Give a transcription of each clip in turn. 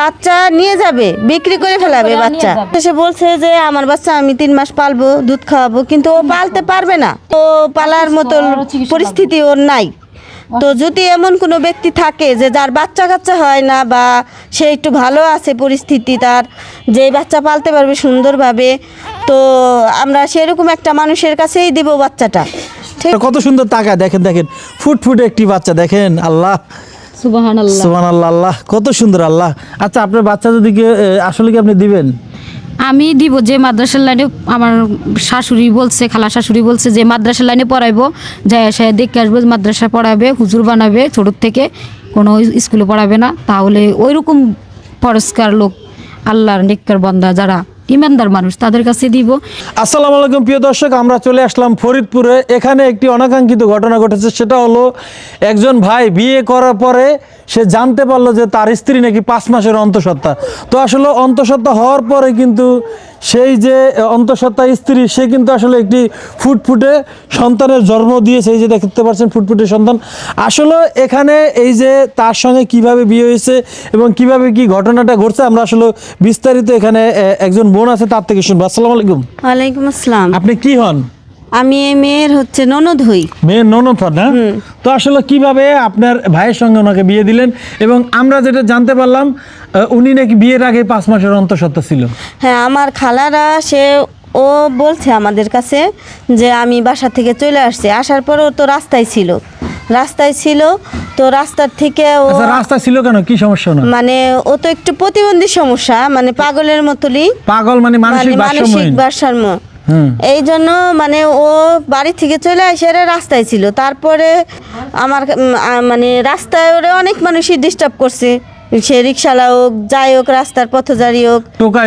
বাচ্চা নিয়ে যাবে বিক্রি করে ফেলাবে বাচ্চা। সে বলছে যে আমার বাচ্চা আমি তিন মাস পালবো দুধ খাওয়াবো। কিন্তু ও পালতে পারবে না। ও পালার মতো পরিস্থিতি ওর নাই। তো যদি এমন কোনো ব্যক্তি থাকে যে যার বাচ্চা কাচ্চা হয় না বা সে একটু ভালো আছে পরিস্থিতি তার যে বাচ্চা পালতে পারবে সুন্দরভাবে তো আমরা সেরকম একটা মানুষের কাছেই দিব বাচ্চাটা। ঠিক কত সুন্দর টাকা দেখেন দেখেন। ফুট ফুটে একটি বাচ্চা দেখেন আল্লাহ। সুবাহান আল্লাহ কত সুন্দর আল্লাহ। আচ্ছা আপনার বাচ্চা যদি আসলে কি আপনি দিবেন? আমি দিব যে মাদ্রাসার লাইনে আমার শাশুড়ি বলছে খালা শাশুড়ি বলছে যে মাদ্রাসার লাইনে পড়াইবো। যাই আসে দেখে আসব মাদ্রাসা পড়াবে হুজুর বানাবে ছোটোর থেকে কোনো স্কুলে পড়াবে না। তাহলে ওই রকম পরস্কার লোক আল্লাহর নিকার বন্দা যারা। ইমানদার মানুষ, তাদের কাছে দিব। আসসালামু আলাইকুম, প্রিয় দর্শক, আমরা চলে আসলাম ফরিদপুরে। এখানে একটি অনাকাঙ্ক্ষিত ঘটনা ঘটেছে, সেটা হলো একজন ভাই বিয়ে করার পরে সে জানতে পারল যে তার স্ত্রী নাকি পাঁচ মাসের অন্তঃসত্ত্বা। তো আসলে অন্তঃসত্ত্বা হওয়ার পরে কিন্তু সেই যে অন্তঃসত্ত্বা স্ত্রী সে কিন্তু আসলে একটি ফুটফুটে সন্তানের জন্ম দিয়েছে। এই যে দেখতে পাচ্ছেন ফুটফুটে সন্তান। আসলে এখানে এই যে তার সঙ্গে কীভাবে বিয়ে হয়েছে এবং কীভাবে কি ঘটনাটা ঘটছে আমরা আসলে বিস্তারিত এখানে একজন বোন আছে তার থেকে শুনব। আসসালামু আলাইকুম। ওয়ালাইকুম আসসালাম। আপনি কি হন? আমি এই মেয়ের হচ্ছে ননদ হই। মেয়ের ননদ হন না তো আসলে কীভাবে আপনার ভাইয়ের সঙ্গে ওনাকে বিয়ে দিলেন? এবং আমরা যেটা জানতে পারলাম উনি নাকি বিয়ের আগে পাঁচ মাসের অন্তঃসত্ত্বা ছিল। হ্যাঁ আমার খালারা সে ও বলছে আমাদের কাছে যে আমি বাসা থেকে চলে আসছি। আসার পর ও তো রাস্তায় ছিল। রাস্তায় ছিল তো রাস্তার থেকে ও আচ্ছা রাস্তা ছিল কেন? কি সমস্যা না মানে ও তো একটু প্রতিবন্ধী সমস্যা মানে পাগলের মতোই পাগল মানে মানসিক মানে মানসিক ভারসাম্য। এই জন্য মানে ও বাড়ি থেকে চলে আসে রাস্তায় ছিল। তারপরে আমার মানে রাস্তায় ওরে অনেক মানুষই ডিস্টার্ব করছে। সে রিক্সালা হোক যাই হোক রাস্তার পথচারী হোক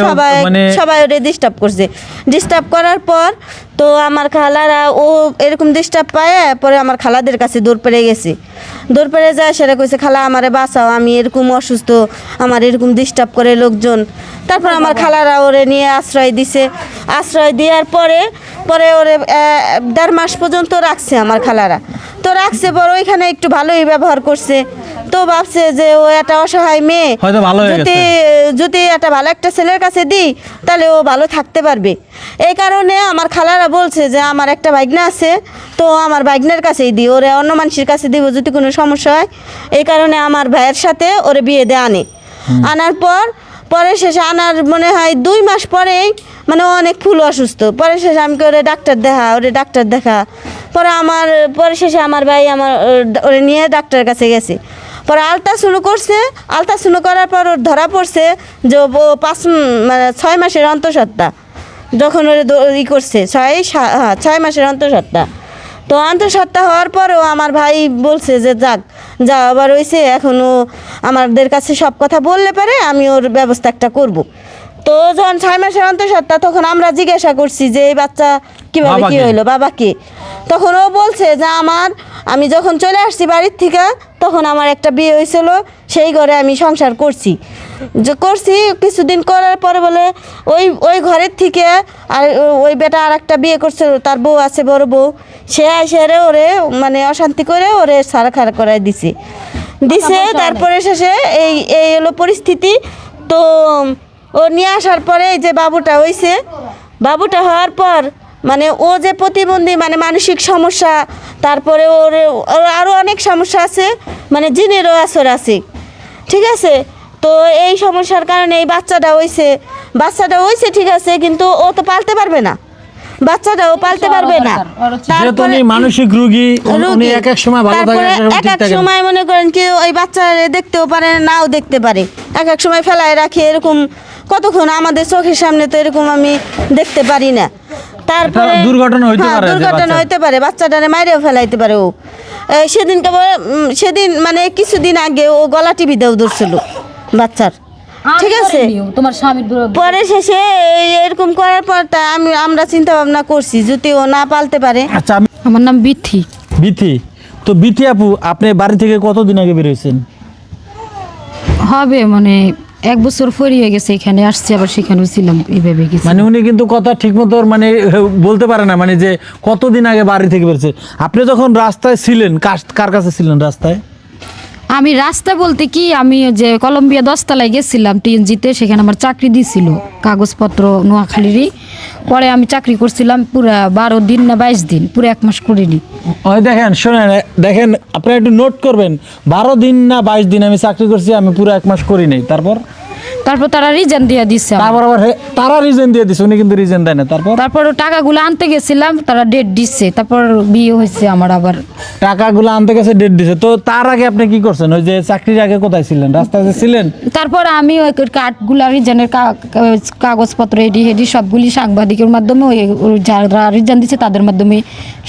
হোক, সবাই মানে- সবাই ওরে ডিস্টার্ব করছে। ডিস্টার্ব করার পর তো আমার খালারা ও এরকম ডিস্টার্ব পায় পরে আমার খালাদের কাছে দৌড় পেড়ে গেছে। দৌড় পেড়ে যায় সেটা কইছে খালা আমারে বাঁচাও আমি এরকম অসুস্থ আমার এরকম ডিস্টার্ব করে লোকজন। তারপর আমার খালারা ওরে নিয়ে আশ্রয় দিছে। আশ্রয় দেওয়ার পরে পরে ওরে দেড় মাস পর্যন্ত রাখছে আমার খালারা। তো রাখছে পর ওইখানে একটু ভালোই ব্যবহার করছে। তো ভাবছে যে ও একটা অসহায় মেয়ে। যদি যদি একটা ভালো একটা ছেলের কাছে দিই তাহলে ও ভালো থাকতে পারবে। এই কারণে আমার খালারা বলছে যে আমার একটা বাইকনা আছে তো আমার বাইকনের কাছেই দিই ওরে অন্য মানুষের কাছে দিব যদি কোনো সমস্যা হয় এই কারণে আমার ভাইয়ের সাথে ওরে বিয়ে দিয়ে আনে। আনার পর পরে শেষে আনার মনে হয় দুই মাস পরেই মানে অনেক ফুল অসুস্থ। পরে শেষে আমি ওরে ডাক্তার দেখা ওরে ডাক্তার দেখা। পরে আমার পরে শেষে আমার ভাই আমার ওরে নিয়ে ডাক্তারের কাছে গেছে। পরে আলট্রাসাউন্ড করছে আলতা আলট্রাসাউন্ড করার পর ওর ধরা পড়ছে যে ও পাঁচ মানে ছয় মাসের অন্তঃসত্ত্বা। যখন ওর ই করছে ছয় হ্যাঁ ছয় মাসের অন্তঃসত্ত্বা। তো অন্তঃসত্ত্বা হওয়ার পরেও আমার ভাই বলছে যে, যাক যা আবার হয়েছে এখনও আমাদের কাছে সব কথা বললে পারে, আমি ওর ব্যবস্থা একটা করব। তো যখন ছয় মাসের অন্তঃসত্ত্বা তখন আমরা জিজ্ঞাসা করছি যে এই বাচ্চা কীভাবে বাবা কী কে? হইল বাবাকে তখন ও বলছে যে আমার আমি যখন চলে আসছি বাড়ির থেকে তখন আমার একটা বিয়ে হয়েছিল সেই ঘরে আমি সংসার করছি। যে করছি কিছুদিন করার পরে বলে ওই ওই ঘরের থেকে আর ওই বেটা আর একটা বিয়ে করছে তার বউ আছে বড় বউ। সে আসে রে ওরে মানে অশান্তি করে ওরে সারা খারা করাই দিছে। দিছে তারপরে শেষে এই এই হলো পরিস্থিতি। তো ও নিয়ে আসার পরে এই যে বাবুটা হইছে বাবুটা হওয়ার পর মানে ও যে প্রতিবন্ধী মানে মানসিক সমস্যা তারপরে ওর ওর আরও অনেক সমস্যা আছে মানে জিনেরও আসর আছে। ঠিক আছে? তো এই সমস্যার কারণে এই বাচ্চাটা হইছে বাচ্চাটা হইছে ঠিক আছে কিন্তু ও তো পালতে পারবে না। বাচ্চাটা ও পালতে পারবে না। উনি মানসিক রুগী উনি এক এক সময় ভালো থাকে তারপরে এক এক। সময় মনে করেন কি ওই বাচ্চা দেখতেও পারে নাও দেখতে পারে। এক এক সময় ফেলায় রাখে এরকম কতক্ষণ? আমাদের চোখের সামনে তো এরকম আমি দেখতে পারি না। তারপরে দুর্ঘটনা হইতে হ্যাঁ, পারে দুর্ঘটনা হইতে পারে বাচ্চাটারে মাইরেও ফেলাইতে পারে ও। এই সেদিনকে সেদিন মানে কিছুদিন আগে ও গলা টিভি দেও ধরছিল বাচ্চার। ঠিক আছে? তোমার স্বামীর পরে শেষে এই এরকম করার পর তা আমি আমরা চিন্তা ভাবনা করছি যদি ও না পালতে পারে। আচ্ছা আমার নাম বিথি। বিথি? তো বিথি আপু আপনি বাড়ি থেকে কতদিন আগে বেরিয়েছেন হবে মানে এক বছর পরই হয়ে গেছে এখানে, আসছি আবার সেখানেও ছিলাম এইভাবে গেছি। মানে উনি কিন্তু কথা ঠিক মতো মানে বলতে পারে না মানে যে কতদিন আগে বাড়ি থেকে বেরোছে আপনি যখন রাস্তায় ছিলেন, কার- কার কাছে ছিলেন রাস্তায়? আমি রাস্তা বলতে কি, আমি যে কলম্বিয়া দশতলায় গেছিলাম টিএনজিতে, সেখানে আমার চাকরি দিছিল কাগজপত্র নোয়াখালীরই। পরে আমি চাকরি করছিলাম পুরো বারো দিন না বাইশ দিন, পুরো এক মাস করিনি। ওই দেখেন, শোনেন, দেখেন আপনি একটু নোট করবেন, বারো দিন না বাইশ দিন আমি চাকরি করছি, আমি পুরো এক মাস করি নাই। তারপর? তারপর তারা রিজন দিয়ে আমাকে। তারপর আবার তারা রিজন দিয়ে দিছে উনি কিন্তু রিজন দেয় না তারপর? তারপর টাকাগুলো আনতে গেছিলাম তারা ডেট দিচ্ছে তারপর বিয়ে হয়েছে আমার আবার। টাকাগুলো আনতে গেছে ডেট দিছে। তো তার আগে আপনি কি করছেন? ওই যে চাকরির আগে কোথায় ছিলেন? রাস্তায় ছিলেন? তারপর আমি ওই কার্ডগুলো রিজনের কাগজপত্র এডি হেডি সবগুলি সাংবাদিকের মাধ্যমে ওই যারা রিজন দিচ্ছে তাদের মাধ্যমে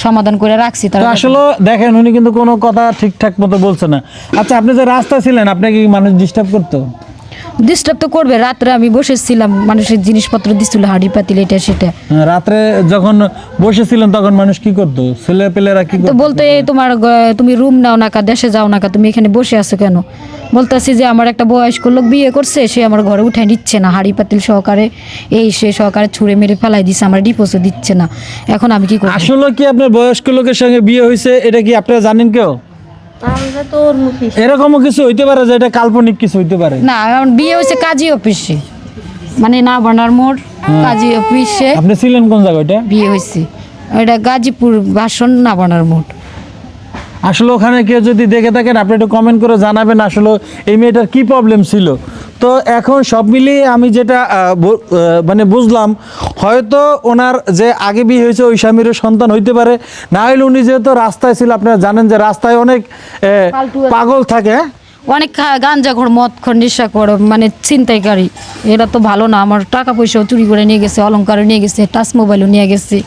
সমাধান করে রাখছি। তারা আসলে দেখেন উনি কিন্তু কোনো কথা ঠিকঠাক মতো বলছে না। আচ্ছা আপনি যে রাস্তা ছিলেন আপনাকে কি মানুষ ডিস্টার্ব করতো? ডিস্টার্ব তো করবে। রাত্রে আমি বসেছিলাম মানুষের জিনিসপত্র দিচ্ছিল হাঁড়ি পাতিল এটা সেটা। হ্যাঁ, রাত্রে যখন বসেছিলেন তখন মানুষ কি করতো? ছেলে পেলেরা কি তো বলতে এই তোমার তুমি রুম নাও না কা দেশে যাও না কা তুমি এখানে বসে আছো কেন? বলতেছি যে আমার একটা বয়স্ক লোক বিয়ে করছে সে আমার ঘরে উঠে নিচ্ছে না হাঁড়ি পাতিল সহকারে এই সে সহকারে ছুঁড়ে মেরে ফেলাই দিচ্ছে আমার ডিপোজও দিচ্ছে না। এখন আমি কি আসলে কি আপনার বয়স্ক লোকের সঙ্গে বিয়ে হয়েছে এটা কি আপনারা জানেন কেউ? এরকমও কিছু হইতে পারে যে এটা কাল্পনিক কিছু হইতে পারে? না বিয়ে হয়েছে কাজী অফিসে। মানে না বানার মোড় কাজী অফিসে। আপনি ছিলেন কোন জায়গায় বিয়ে হয়েছে। এটা গাজীপুর বাসন না বানার মোড়। আসলে ওখানে কেউ যদি দেখে থাকেন আপনি একটু কমেন্ট করে জানাবেন আসলে এই মেয়েটার কি প্রবলেম ছিল। তো এখন সব মিলিয়ে আমি যেটা মানে বুঝলাম হয়তো ওনার যে আগে বিয়ে হয়েছে ওই স্বামীর সন্তান হইতে পারে। না হলে উনি যেহেতু রাস্তায় ছিল আপনারা জানেন যে রাস্তায় অনেক পাগল থাকে হ্যাঁ? অনেক খা- গাঞ্জা ঘর মদ খর নেশা কর মানে ছিনতাইকারী। এটা তো ভালো না আমার টাকা পয়সাও চুরি করে নিয়ে গেছে অলংকারও নিয়ে গেছে টাচ মোবাইলও নিয়ে গেছে।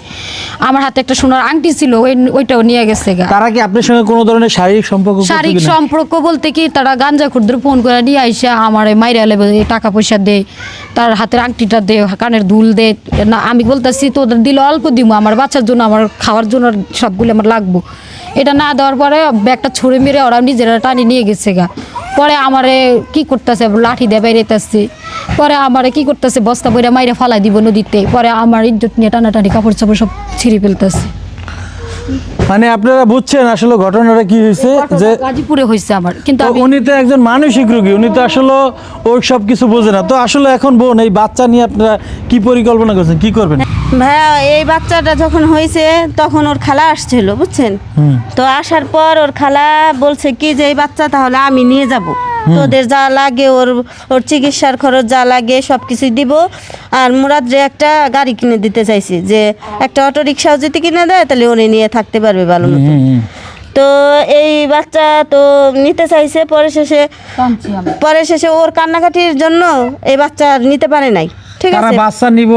আমার হাতে একটা সোনার আংটি ছিল ওই ওইটাও নিয়ে গেছে গা। তারা কি আপনার সঙ্গে কোনো ধরনের শারীরিক সম্পর্ক শারীরিক সম্পর্ক বলতে কি তারা গাঞ্জা খুরদের ফোন করে নিয়ে আইসা আমার মাইরে লেবে টাকা পয়সা দে তার হাতের আংটিটা দে কানের দুল দে। না আমি বলতেছি তোদের দিলে অল্প দিব আমার বাচ্চার জন্য আমার খাওয়ার জন্য সবগুলো আমার লাগবো। এটা না দেওয়ার পরে ব্যাগটা ছুঁড়ে মেরে ওরা নিজেরা টানি নিয়ে গেছে গা। পরে আমারে কি করতেছে? লাঠি দিয়ে বেরিয়েতেছে পরে আমারে কি করতেছে? বস্তা বইরা মাইরে ফালাই দিব নদীতে। পরে আমার ইজ্জত নিয়ে টানাটানি কাপড় চাপড় সব ছিঁড়ে ফেলতেছে। মানে আপনারা বুঝছেন আসলে ঘটনাটা কি হয়েছে যে গাজীপুরে হয়েছে আমার কিন্তু উনি তো একজন মানসিক রোগী উনি তো আসলে ওই সব কিছু বোঝে না। তো আসলে এখন বোন এই বাচ্চা নিয়ে আপনারা কি পরিকল্পনা করছেন? কি করবেন? ভাইয়া এই বাচ্চাটা যখন হয়েছে তখন ওর খালা আসছিল বুঝছেন? তো আসার পর ওর খালা বলছে কি যে এই বাচ্চা তাহলে আমি নিয়ে যাব। তোদের যা লাগে ওর ওর চিকিৎসার খরচ যা লাগে সব কিছুই দিব। আর মুরাদ রে একটা গাড়ি কিনে দিতে চাইছি যে একটা অটো রিক্সাও যদি কিনে দেয় তাহলে উনি নিয়ে থাকতে পারবে ভালো মতো। তো এই বাচ্চা তো নিতে চাইছে পরে শেষে পরে শেষে ওর কান্নাকাটির জন্য এই বাচ্চা আর নিতে পারে নাই। ঠিক তারা বাচ্চা নিব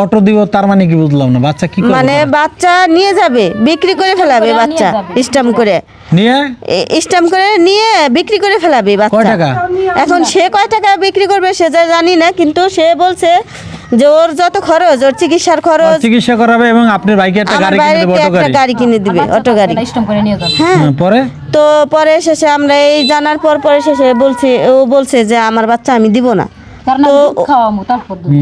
অটো দিব তার মানে কি বুঝলাম না বাচ্চা কি মানে বাচ্চা নিয়ে যাবে বিক্রি করে ফেলাবে বাচ্চা স্টাম্প করে। নিয়ে? স্টাম্প করে নিয়ে বিক্রি করে ফেলাবে বাচ্চা। টাকা? এখন সে কয় টাকা বিক্রি করবে সে যা জানি না কিন্তু সে বলছে যে ওর যত খরচ ওর চিকিৎসার খরচ চিকিৎসা করাবে এবং আপনার বাইকে একটা গাড়ি কিনে দেবো অটো গাড়ি? গাড়ি কিনে দিবে অটো গাড়ি। স্টম করে নিয়ে যাবে। হ্যাঁ। হ্যাঁ, পরে? তো পরে শেষে আমরা এই জানার পর পরে শেষে বলছে ও বলছে যে আমার বাচ্চা আমি দিব না। তো খাওয়ামু তারপর দুধ।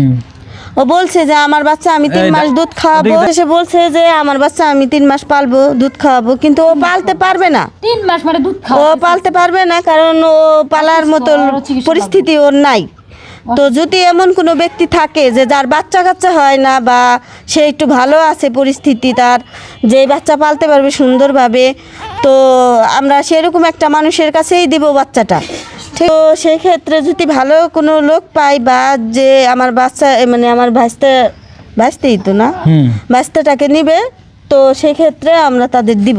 ও বলছে যে আমার বাচ্চা আমি তিন মাস দুধ খাওয়াবো। সে বলছে যে আমার বাচ্চা আমি তিন মাস পালবো দুধ খাওয়াবো কিন্তু ও পালতে পারবে না। তিন মাস মানে দুধ ও পালতে পারবে না কারণ ও পালার মতো পরিস্থিতি ওর নাই। তো যদি এমন কোনো ব্যক্তি থাকে যে যার বাচ্চা কাচ্চা হয় না বা সে একটু ভালো আছে পরিস্থিতি তার যে বাচ্চা পালতে পারবে সুন্দরভাবে তো আমরা সেরকম একটা মানুষের কাছেই দিব বাচ্চাটা। ঠিক তো সেক্ষেত্রে যদি ভালো কোনো লোক পাই বা যে আমার বাচ্চা মানে আমার ভাইস্তা ভাইস্তেই তো না? হুম। বাচ্চাটাকে নিবে তো সেক্ষেত্রে আমরা তাদের দিব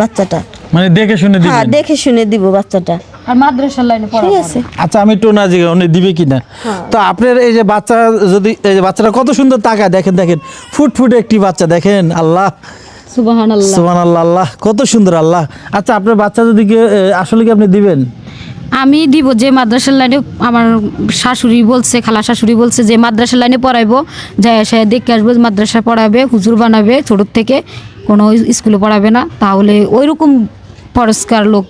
বাচ্চাটা। মানে দেখে শুনে দিব হ্যাঁ দেখে শুনে দিব বাচ্চাটা। আর মাদ্রাসার লাইনে ঠিক আছে। আচ্ছা আমি একটু না জিজ্ঞাসা উনি দিবে কিনা? তো আপনার এই যে বাচ্চা যদি এই যে বাচ্চাটা কত সুন্দর তাকায় দেখেন দেখেন। ফুট ফুট একটি বাচ্চা দেখেন আল্লাহ। সুবহানাল্লাহ। সুবান আল্লাহ। আল্লাহ কত সুন্দর আল্লাহ। আচ্ছা আপনার বাচ্চা যদি কেউ, আসলে কি আপনি দিবেন? আমি দিব যে মাদ্রাসার লাইনে আমার শাশুড়ি বলছে, খালা শাশুড়ি বলছে যে মাদ্রাসার লাইনে পড়াইবো যাই সে দেখে আসব মাদ্রাসা পড়াবে, হুজুর বানাবে ছোটোর থেকে কোনো স্কুলে পড়াবে না। তাহলে ওইরকম পরিষ্কার লোক,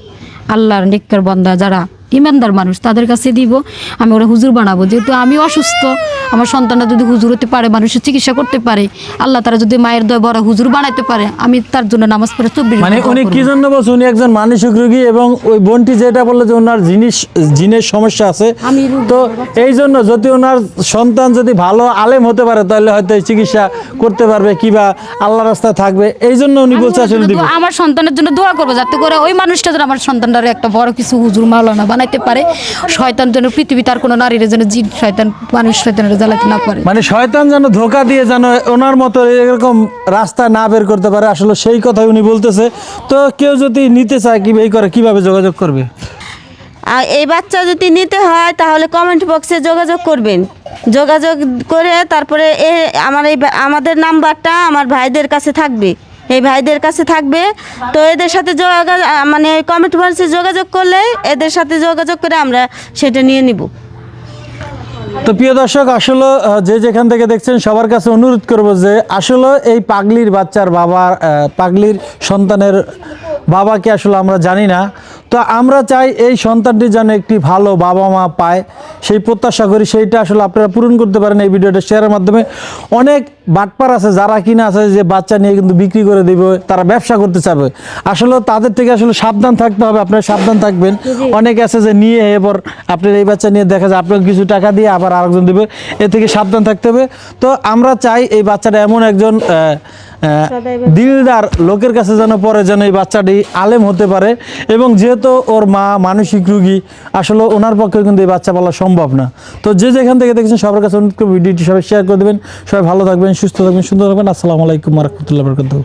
আল্লাহর নিকার বন্দা যারা ইমানদার মানুষ তাদের কাছে দিব আমি ওরা হুজুর বানাবো। যেহেতু আমি অসুস্থ আমার সন্তানরা যদি হুজুর হতে পারে মানুষের চিকিৎসা করতে পারে আল্লাহ তারা যদি মায়ের দয় বড় হুজুর বানাইতে পারে আমি তার জন্য নামাজ পড়ে চব্বিশ মানে উনি কি জন্য বলছে? উনি একজন মানসিক রোগী এবং ওই বোনটি যেটা বলল যে ওনার জিনিস জিনের সমস্যা আছে। তো এই জন্য যদি ওনার সন্তান যদি ভালো আলেম হতে পারে তাহলে হয়তো চিকিৎসা করতে পারবে কিবা আল্লাহ রাস্তায় থাকবে। এই জন্য উনি বলছে আসলে আমার সন্তানের জন্য দোয়া করব যাতে করে ওই মানুষটা যেন আমার সন্তানটার একটা বড় কিছু হুজুর মাওলানা বানাইতে পারে শয়তান যেন পৃথিবী তার কোনো নারীর যেন জিন শয়তান মানুষ শয়তানের জ্বালাতে না পারে। মানে শয়তান যেন ধোকা দিয়ে যেন ওনার মতো এরকম রাস্তা না বের করতে পারে আসলে সেই কথাই উনি বলতেছে। তো কেউ যদি নিতে চায় কি এই করে কীভাবে যোগাযোগ করবে? আর এই বাচ্চা যদি নিতে হয় তাহলে কমেন্ট বক্সে যোগাযোগ করবেন। যোগাযোগ করে তারপরে এ আমার এই আমাদের নাম্বারটা আমার ভাইদের কাছে থাকবে। এই ভাইদের কাছে থাকবে। তো এদের সাথে যোগাযোগ মানে কমেন্ট বক্সে যোগাযোগ করলে এদের সাথে যোগাযোগ করে আমরা সেটা নিয়ে নিব। তো প্রিয় দর্শক, আসলে যে যেখান থেকে দেখছেন সবার কাছে অনুরোধ করব যে আসলে এই পাগলির বাচ্চার বাবা পাগলির সন্তানের বাবাকে আসলে আমরা জানি না। তো আমরা চাই এই সন্তানটি যেন একটি ভালো বাবা মা পায়। সেই প্রত্যাশা করি সেইটা আসলে আপনারা পূরণ করতে পারেন এই ভিডিওটা শেয়ারের মাধ্যমে। অনেক বাটপার আছে যারা কিনা আছে যে বাচ্চা নিয়ে কিন্তু বিক্রি করে দিবে তারা ব্যবসা করতে চাবে। আসলে তাদের থেকে আসলে সাবধান থাকতে হবে আপনারা সাবধান থাকবেন। অনেক আছে যে নিয়ে এরপর আপনার এই বাচ্চা নিয়ে দেখা যায় আপনাকে কিছু টাকা দিয়ে আবার আরেকজন দেবে এ থেকে সাবধান থাকতে হবে। তো আমরা চাই এই বাচ্চাটা এমন একজন দিলদার লোকের কাছে যেন পরে যেন এই বাচ্চাটি আলেম হতে পারে এবং যেহেতু ওর মা মানসিক রুগী আসলে ওনার পক্ষে কিন্তু এই বাচ্চা বলা সম্ভব না। তো যে যেখান থেকে দেখছেন সবার কাছে অনুরোধ করব ভিডিওটি সবাই শেয়ার করে দেবেন। সবাই ভালো থাকবেন সুস্থ থাকবেন সুন্দর থাকবেন। আসসালামু আলাইকুম রহমতুল্লাহ বরকাতুহ।